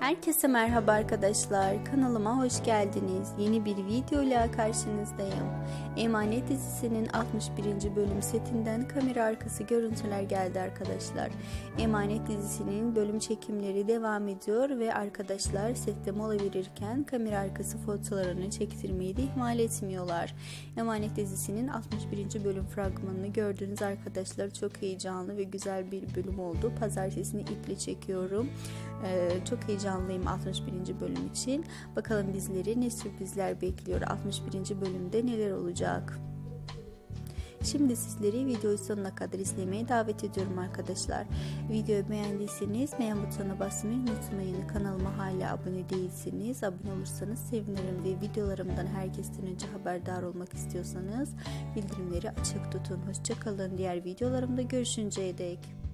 Herkese merhaba arkadaşlar. Kanalıma hoş geldiniz. Yeni bir video ile karşınızdayım. Emanet dizisinin 61. bölüm setinden kamera arkası görüntüler geldi arkadaşlar. Emanet dizisinin bölüm çekimleri devam ediyor ve arkadaşlar sette mola verirken kamera arkası fotolarını çektirmeyi de ihmal etmiyorlar. Emanet dizisinin 61. bölüm fragmanını gördüğünüz arkadaşlar çok heyecanlı ve güzel bir bölüm oldu. Pazartesini iple çekiyorum. Ee, çok heyecanlıyım 61. bölüm için. Bakalım bizleri ne sürprizler bekliyor 61. bölümde neler olacak. Şimdi sizleri videoyu sonuna kadar izlemeye davet ediyorum arkadaşlar. Videoyu beğendiyseniz beğen butonuna basmayı unutmayın. Kanalıma hala abone değilseniz abone olursanız sevinirim ve videolarımdan herkesten önce haberdar olmak istiyorsanız bildirimleri açık tutun. Hoşçakalın. Diğer videolarımda görüşünceye dek.